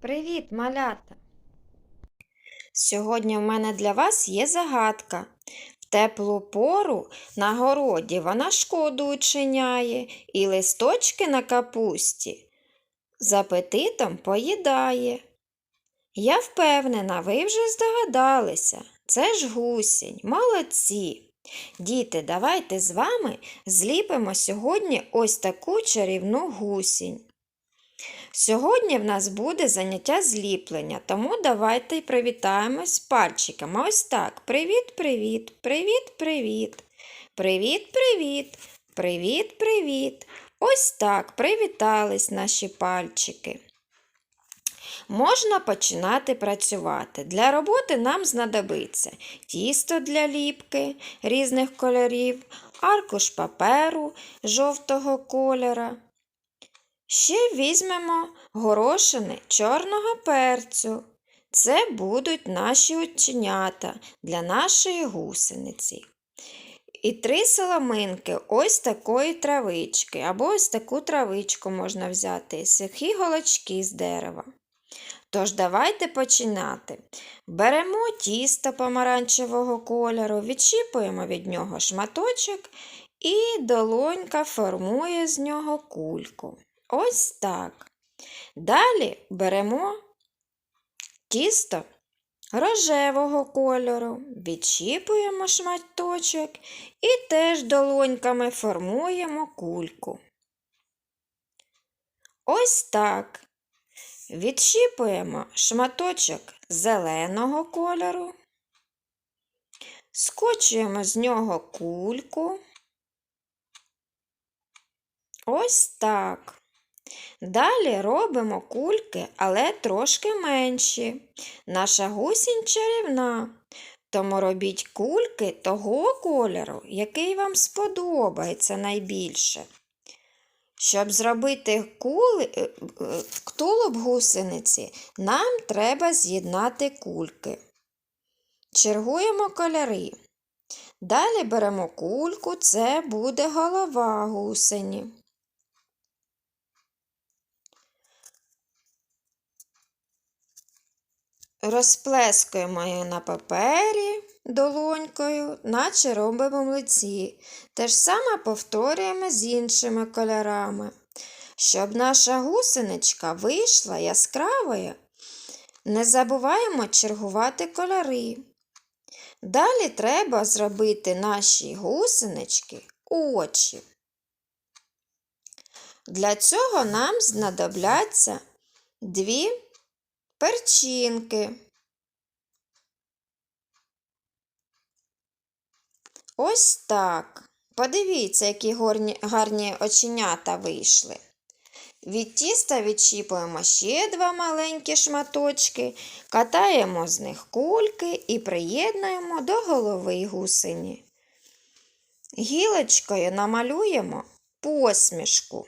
Привіт, малята! Сьогодні в мене для вас є загадка. В теплу пору на городі вона шкоду учиняє і листочки на капусті з апетитом поїдає. Я впевнена, ви вже здогадалися. Це ж гусінь, молодці. Діти, давайте з вами зліпимо сьогодні ось таку чарівну гусінь. Сьогодні в нас буде заняття зліплення, тому давайте привітаємось пальчиками. Ось так. Привіт-привіт, привіт-привіт, привіт-привіт, привіт-привіт. Ось так привітались наші пальчики. Можна починати працювати. Для роботи нам знадобиться тісто для ліпки різних кольорів, аркуш паперу жовтого кольора. Ще візьмемо горошини чорного перцю. Це будуть наші оченята для нашої гусениці. І три соломинки ось такої травички, або ось таку травичку можна взяти, сухі голочки з дерева. Тож давайте починати. Беремо тісто помаранчевого кольору, відчіпуємо від нього шматочок і долонька формує з нього кульку. Ось так. Далі беремо тісто рожевого кольору, відчіпуємо шматочок і теж долоньками формуємо кульку. Ось так. Відчіпуємо шматочок зеленого кольору, скочуємо з нього кульку. Ось так. Далі робимо кульки, але трошки менші. Наша гусінь чарівна. Тому робіть кульки того кольору, який вам сподобається найбільше. Щоб зробити кули, е, е, тулуб гусениці, нам треба з'єднати кульки. Чергуємо кольори. Далі беремо кульку, це буде голова гусені. Розплескуємо на папері долонькою, наче робимо млиці. Те ж саме повторюємо з іншими кольорами. Щоб наша гусеничка вийшла яскравою, не забуваємо чергувати кольори. Далі треба зробити нашій гусенички очі. Для цього нам знадобляться дві перчинки. Ось так. Подивіться, які горні, гарні оченята вийшли. Від тіста відчіпуємо ще два маленькі шматочки, катаємо з них кульки і приєднуємо до голови гусені. Гілочкою намалюємо посмішку.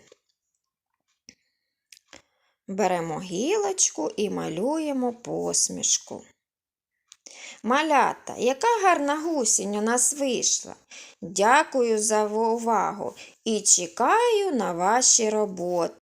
Беремо гілочку і малюємо посмішку. Малята, яка гарна гусінь у нас вийшла. Дякую за увагу і чекаю на ваші роботи.